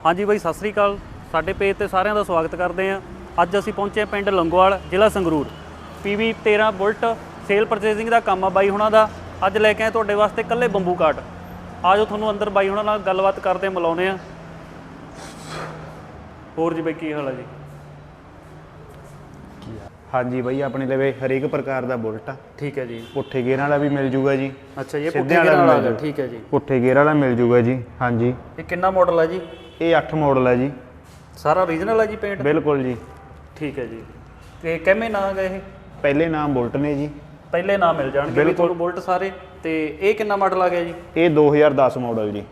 ਹਾਂਜੀ ਬਾਈ ਸਤਿ ਸ੍ਰੀ ਅਕਾਲ। ਸਾਡੇ ਪੇਜ ਤੇ ਸਾਰਿਆਂ ਦਾ ਸਵਾਗਤ ਕਰਦੇ ਹਾਂ। ਅੱਜ ਅਸੀਂ ਪਹੁੰਚੇ ਪਿੰਡ ਲੰਗੋਵਾਲ ਜ਼ਿਲ੍ਹਾ Sangrur. PV 13 bullet sale purchasing ਦਾ ਕੰਮ ਆ ਬਾਈ ਹੁਣਾਂ ਦਾ। ਅੱਜ ਲੈ ਕੇ ਆਏ ਤੁਹਾਡੇ ਵਾਸਤੇ ਇਕੱਲੇ ਬੰਬੂ ਕਾਟ ਆਜੋ ਤੁਹਾਨੂੰ ਅੰਦਰ ਬਾਈ ਹੁਣਾਂ ਨਾਲ ਗੱਲਬਾਤ ਕਰਦੇ ਮਿਲਾਉਂਦੇ ਆ ਹੋਰ ਜੀ ਬਾਈ ਕੀ ਹਾਲ ਹੈ ਜੀ? ਹਾਂਜੀ ਬਾਈ ਆਪਣੇ ਲਵੇ ਹਰੇਕ ਪ੍ਰਕਾਰ ਦਾ ਬੁਲਟ ਆ। ਠੀਕ ਹੈ ਜੀ। ਪੁੱਠੇ ਗੇਅਰ ਵਾਲਾ ਵੀ ਮਿਲ ਜੂਗਾ ਜੀ। ਅੱਛਾ ਜੀ ਪੁੱਠੇ ਗੇਅਰ ਵਾਲਾ ਆ। ਠੀਕ ਹੈ ਜੀ। ਪੁੱਠੇ ਗੇਅਰ ਵਾਲਾ ਮਿਲ ਜੂਗਾ ਜੀ ਹਾਂਜੀ। ਇਹ ਕਿੰਨਾ ਮਾਡਲ ਹੈ ਜੀ? ਇਹ 8 ਮਾਡਲ ਹੈ ਜੀ। ਸਾਰਾ ਓਰੀਜਨਲ ਹੈ ਜੀ ਪੇਂਟ ਬਿਲਕੁਲ ਜੀ। ਠੀਕ ਹੈ ਜੀ। ਤੇ ਕਿਵੇਂ ਨਾਂ ਗਏ ਇਹ? ਪਹਿਲੇ ਨਾਮ ਬੁਲਟ ਨੇ ਜੀ। ਪਹਿਲੇ ਨਾਮ ਮਿਲ ਜਾਣਗੇ ਵੀ ਬਿਲਕੁਲ। ਤੁਹਾਨੂੰ ਬੁਲਟ ਸਾਰੇ। ਤੇ ਇਹ ਕਿੰਨਾ ਮਾਡਲ ਆ ਗਿਆ ਜੀ? ਇਹ 2010 ਮਾਡਲ ਜੀ।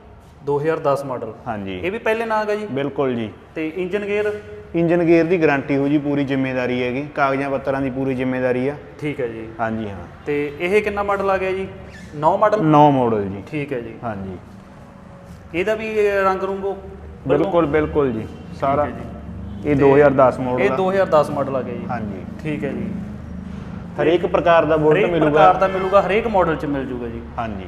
2010 ਮਾਡਲ ਹਾਂਜੀ। ਇਹ ਵੀ ਪਹਿਲੇ ਨਾਂ ਹੈਗਾ ਜੀ? ਬਿਲਕੁਲ ਜੀ। ਤੇ ਇੰਜਨ ਗੇਅਰ ਇੰਜਨ ਗੇਅਰ ਦੀ ਗਾਰੰਟੀ ਹੋ ਜੀ ਪੂਰੀ ਜ਼ਿੰਮੇਵਾਰੀ ਹੈਗੀ। ਕਾਗਜ਼ਾਂ ਪੱਤਰਾਂ ਦੀ ਪੂਰੀ ਜ਼ਿੰਮੇਵਾਰੀ ਆ। ਠੀਕ ਹੈ ਜੀ। ਹਾਂਜੀ ਹਾਂ। ਤੇ ਇਹ ਕਿੰਨਾ ਮਾਡਲ ਆ ਗਿਆ ਜੀ? 9 ਮਾਡਲ 9 ਮਾਡਲ ਜੀ। ਠੀਕ ਹੈ ਜੀ। ਹਾਂਜੀ। ਇਹਦਾ ਵੀ ਰੰਗ ਰੂੰਗੋ ਬਿਲਕੁਲ ਬਿਲਕੁਲ ਜੀ। ਸਾਰਾ। ਇਹ 2010 ਇਹ ਮਾਡਲ ਆ 2010 ਮਾਡਲ ਆ ਗਿਆ ਜੀ। ਹਾਂਜੀ। ਠੀਕ ਹੈ ਜੀ। ਹਰੇਕ ਪ੍ਰਕਾਰ ਦਾ ਬੁਲਟ ਹਰੇਕ ਮਿਲੂਗਾ। ਪ੍ਰਕਾਰ ਦਾ ਮਿਲੂਗਾ ਹਰੇਕ ਮਾਡਲ ਚ ਮਿਲ ਜੂਗਾ ਜੀ। ਹਾਂਜੀ।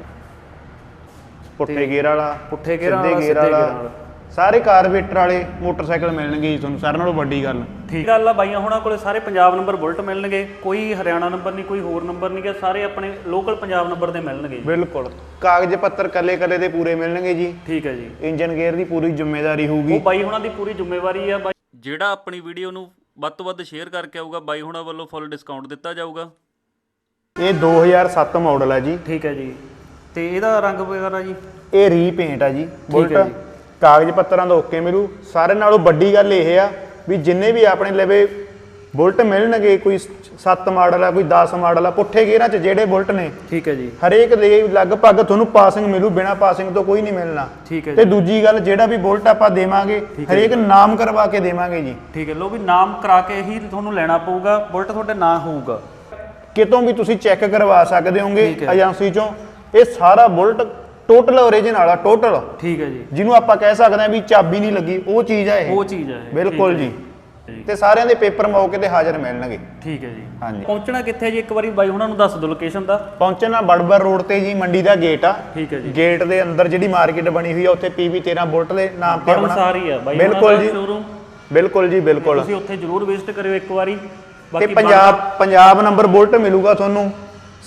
ਪੁੱਠੇ ਗੇਅਰ ਵਾਲਾ ਪੁੱਠੇ ਗੇਅਰਾਂ ਸਿੱਧੇ ਵਾਲਾ, ਗੇਅਰਾਂ ਵਾਲਾ। ਸਾਰੇ ਕਾਰਬੇਟਰ ਵਾਲੇ ਮੋਟਰਸਾਈਕਲ ਮਿਲਣਗੇ ਜੀ ਤੁਹਾਨੂੰ ਸਾਰਿਆਂ ਨਾਲੋਂ ਵੱਡੀ ਗੱਲ। ਠੀਕ। ਗੱਲ ਆ ਬਾਈਆਂ ਹੋਣਾ ਕੋਲੇ ਸਾਰੇ ਪੰਜਾਬ ਨੰਬਰ ਬੁਲਟ ਮਿਲਣਗੇ ਕੋਈ ਹਰਿਆਣਾ ਨੰਬਰ ਨਹੀਂ ਕੋਈ ਹੋਰ ਨੰਬਰ ਨਹੀਂ ਗੇ ਸਾਰੇ ਆਪਣੇ ਲੋਕਲ ਪੰਜਾਬ ਨੰਬਰ ਦੇ ਮਿਲਣਗੇ। ਬਿਲਕੁਲ। ਕਾਗਜ਼ ਪੱਤਰ ਕੱਲੇ ਕੱਲੇ ਦੇ ਪੂਰੇ ਮਿਲਣਗੇ ਜੀ। ਠੀਕ ਹੈ ਜੀ। ਇੰਜਨ ਗੇਅਰ ਦੀ ਪੂਰੀ ਜ਼ਿੰਮੇਵਾਰੀ ਹੋਊਗੀ। ਉਹ ਬਾਈ ਹੁਣਾਂ ਦੀ ਪੂਰੀ ਜ਼ਿੰਮੇਵਾਰੀ ਆ ਬਾਈ ਜਿਹੜਾ ਆਪਣੀ ਵੀਡੀਓ ਨੂੰ ਵੱਧ ਤੋਂ ਵੱਧ ਸ਼ੇਅਰ ਕਰਕੇ ਆਊਗਾ ਬਾਈ ਹੁਣਾਂ ਵੱਲੋਂ ਫੁੱਲ ਡਿਸਕਾਊਂਟ ਦਿੱਤਾ ਜਾਊਗਾ। ਇਹ 2007 ਮਾਡਲ ਹੈ ਜੀ। ਠੀਕ ਹੈ ਜੀ। ਤੇ ਇਹਦਾ ਰੰਗ ਵਗੈਰਾ ਜੀ? ਇਹ ਰੀਪੇਂਟ ਆ ਜੀ ਬੁਲਟ ਹੈ ਜੀ। ਕਾਗਜ਼ ਪੱਤਰਾਂ ਦਾ ਓਕੇ ਮਿਲੂ। ਸਾਰੇ ਨਾਲੋਂ ਵੱਡੀ ਗੱਲ ਇਹ ਆ ਵੀ ਜਿੰਨੇ ਵੀ ਆਪਣੇ ਲਵੇ ਬੁਲਟ ਮਿਲਣਗੇ ਕੋਈ 7 ਮਾਡਲ ਆ ਕੋਈ 10 ਮਾਡਲ ਆ ਪੁੱਠੇ ਗੇਅਰਾਂ 'ਚ ਜਿਹੜੇ ਬੁਲਟ ਨੇ ਠੀਕ ਹੈ ਜੀ। ਹਰੇਕ ਦੇ ਲਗਭਗ ਤੁਹਾਨੂੰ ਪਾਸਿੰਗ ਮਿਲੂ ਬਿਨਾ ਪਾਸਿੰਗ ਤੋਂ ਕੋਈ ਨਹੀਂ ਮਿਲਣਾ। ਠੀਕ ਹੈ ਤੇ ਦੂਜੀ ਗੱਲ ਜਿਹੜਾ ਵੀ ਬੁਲਟ ਆਪਾਂ ਦੇਵਾਂਗੇ ਹਰੇਕ ਨਾਮ ਕਰਵਾ ਕੇ ਦੇਵਾਂਗੇ ਜੀ। ਠੀਕ ਹੈ ਲੋ ਵੀ ਨਾਮ ਕਰਾ ਕੇ ਹੀ ਤੁਹਾਨੂੰ ਲੈਣਾ ਪਊਗਾ ਬੁਲਟ ਤੁਹਾਡੇ ਨਾਂ ਹੋਊਗਾ। ਕਿਤੋਂ ਵੀ ਤੁਸੀਂ ਚੈੱਕ ਕਰਵਾ ਸਕਦੇ ਹੋਗੇ। ਏਜੰਸੀ ਚੋਂ ਇਹ ਸਾਰਾ ਬੁਲਟ ਟੋਟਲ ਓਰੀਜਨਲ ਆ ਟੋਟਲ। ਠੀਕ ਹੈ ਜੀ। ਜਿਹਨੂੰ ਆਪਾਂ ਕਹਿ ਸਕਦੇ ਹਾਂ ਵੀ ਚਾਬੀ ਨਹੀਂ ਲੱਗੀ ਉਹ ਚੀਜ਼ ਆ ਇਹ। ਉਹ ਚੀਜ਼ ਹੈ ਇਹ। ਬਿਲਕੁਲ ਜੀ। ਤੇ ਸਾਰਿਆਂ ਦੇ ਪੇਪਰ ਮੌਕੇ ਤੇ ਹਾਜ਼ਰ ਮਿਲਣਗੇ। ਠੀਕ ਹੈ ਜੀ। ਹਾਂਜੀ। ਪਹੁੰਚਣਾ ਕਿੱਥੇ ਜੀ? ਇੱਕ ਵਾਰੀ ਬਾਈ ਹੁਣਾਂ ਨੂੰ ਦੱਸ ਦਿਓ ਲੋਕੇਸ਼ਨ ਦਾ। ਪਹੁੰਚਣਾ ਬੜਬਰ ਰੋਡ ਤੇ ਜੀ ਮੰਡੀ ਦਾ ਗੇਟ ਆ। ਠੀਕ ਹੈ ਜੀ। ਗੇਟ ਦੇ ਅੰਦਰ ਜਿਹੜੀ ਮਾਰਕੀਟ ਬਣੀ ਹੋਈ ਆ ਉੱਥੇ ਪੀਵੀ 13 ਬੁਲਟ ਦੇ ਨਾਮ ਤੇ ਆਪਣਾ ਸਾਰੀ ਆ। ਬਾਈ ਬਿਲਕੁਲ ਜੀ। ਸ਼ੋਰੂਮ ਬਿਲਕੁਲ ਜੀ ਬਿਲਕੁਲ। ਤੁਸੀਂ ਉੱਥੇ ਜ਼ਰੂਰ ਵਿਜ਼ਿਟ ਕਰਿਓ ਇੱਕ ਵਾਰੀ। ਤੇ ਬਾਕੀ ਪੰਜਾਬ ਪੰਜਾਬ ਨੰਬਰ ਬੁਲਟ ਮਿਲੂਗਾ ਤੁਹਾਨੂੰ।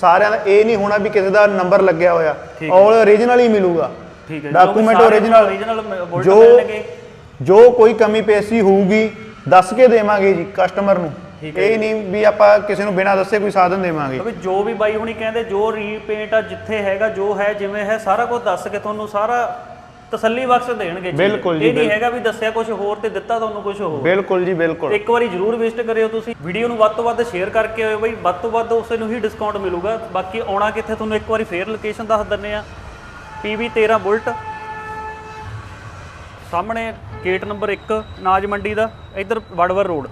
ਸਾਰਿਆਂ ਦਾ ਇਹ ਨਹੀਂ ਹੋਣਾ ਵੀ ਕਿਸੇ ਦਾ ਨੰਬਰ ਲੱਗਿਆ ਹੋਇਆ। ਆਲ ਓਰੀਜਨਲ ਹੀ ਮਿਲੂਗਾ। ਠੀਕ ਹੈ ਡਾਕੂਮੈਂਟ ਬੁਲਟ ਜੋ ਜੋ ਕੋਈ ਕਮੀ ਪੇਸ਼ੀ ਹੋਊਗੀ ਦੱਸ ਕੇ ਦੇਵਾਂਗੇ ਜੀ ਕਸਟਮਰ ਨੂੰ। ਇਹ ਨਹੀਂ ਵੀ ਆਪਾਂ ਕਿਸੇ ਨੂੰ ਬਿਨਾਂ ਦੱਸੇ ਕੋਈ ਸਾਧਨ ਦੇਵਾਂਗੇ। ਕਿਉਂਕਿ ਜੋ ਵੀ ਬਾਈ ਹੁਣੀ ਕਹਿੰਦੇ ਜੋ ਰੀਪੇਂਟ ਆ ਜਿੱਥੇ ਹੈਗਾ ਜੋ ਹੈ ਜਿਵੇਂ ਹੈ ਸਾਰਾ ਕੁਝ ਦੱਸ ਕੇ ਤੁਹਾਨੂੰ ਸਾਰਾ ਤਸੱਲੀ ਬਖਸ਼ ਦੇਣਗੇ। ਬਿਲਕੁਲ ਜੀ, ਇਹ ਨਹੀਂ ਹੈਗਾ ਵੀ ਦੱਸਿਆ ਕੁਝ ਹੋਰ ਤੇ ਦਿੱਤਾ ਤੁਹਾਨੂੰ ਕੁਝ ਹੋਰ। ਬਿਲਕੁਲ ਜੀ ਬਿਲਕੁਲ। ਇੱਕ ਵਾਰੀ ਜਰੂਰ ਵਿਜ਼ਿਟ ਕਰਿਓ ਤੁਸੀਂ। ਵੀਡੀਓ ਨੂੰ ਵੱਧ ਤੋਂ ਵੱਧ ਸ਼ੇਅਰ ਕਰਕੇ ਆਇਓ ਬਈ। ਵੱਧ ਤੋਂ ਵੱਧ ਉਸੇ ਨੂੰ ਹੀ ਡਿਸਕਾਊਂਟ ਮਿਲੂਗਾ। ਬਾਕੀ ਆਉਣਾ ਕਿੱਥੇ ਤੁਹਾਨੂੰ ਇੱਕ ਵਾਰੀ ਫੇਰ ਲੋਕੇਸ਼ਨ ਦੱਸ ਦਿੰਨੇ ਆ। PV 13 bullet. ਸਾਹਮਣੇ ਗੇਟ ਨੰਬਰ 1 ਨਾਜ ਮੰਡੀ ਦਾ। ਇੱਧਰ ਵੜਵਰ ਰੋਡ।